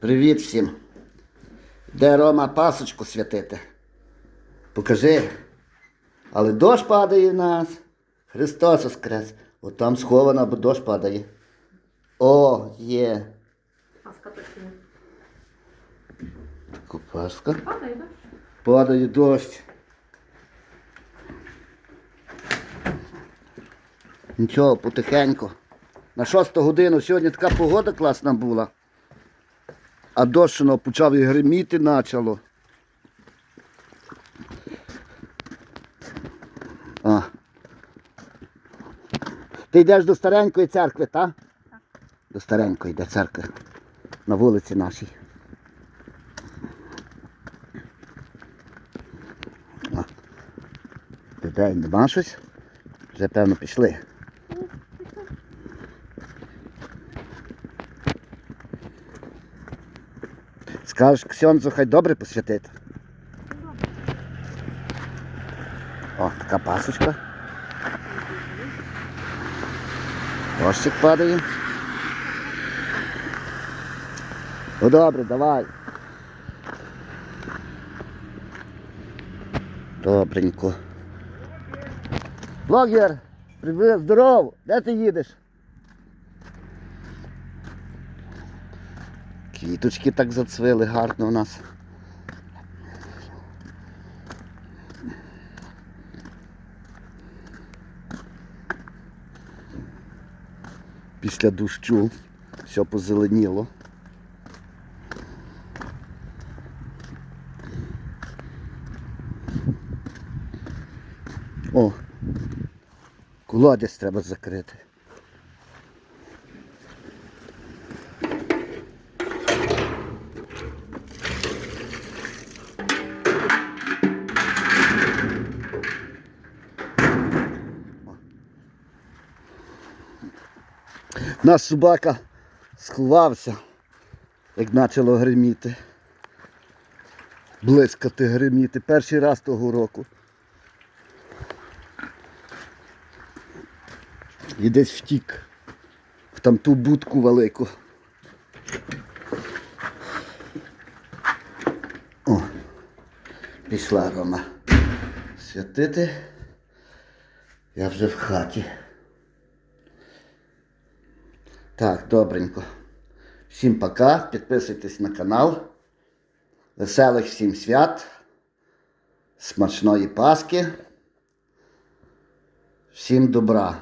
Привіт всім. Де Рома пасочку святити? Покажи. Але дощ падає в нас. Христос воскрес. От там сховано, бо дощ падає. О, є. Паска точно. Купашка. Падає, так? Падає дощ. Нічого, потихеньку. На шосту годину сьогодні така погода класна була. А дощ воно почав і гриміти почало. А. Ти йдеш до старенької церкви, так? До старенької йде церкви. На вулиці нашій. Людей нема щось? Вже певно пішли. Скажеш, Ксьонзу хай добре посвятити. О, така пасочка. Дощик падає. Ну добре, давай. Добренько. Блогер, привіт, здоров! Де ти їдеш? Квіточки так зацвили гарно у нас. Після дощу все позеленіло. О, колодязь треба закрити. Наш собака сховався, як почало гриміти. Блискати гриміти. Перший раз того року. І десь втік в там ту будку велику. О, пішла Рома. Святити. Я вже в хаті. Так, добренько. Всім пока. Підписуйтесь на канал. Веселих всім свят. Смачної Паски. Всім добра.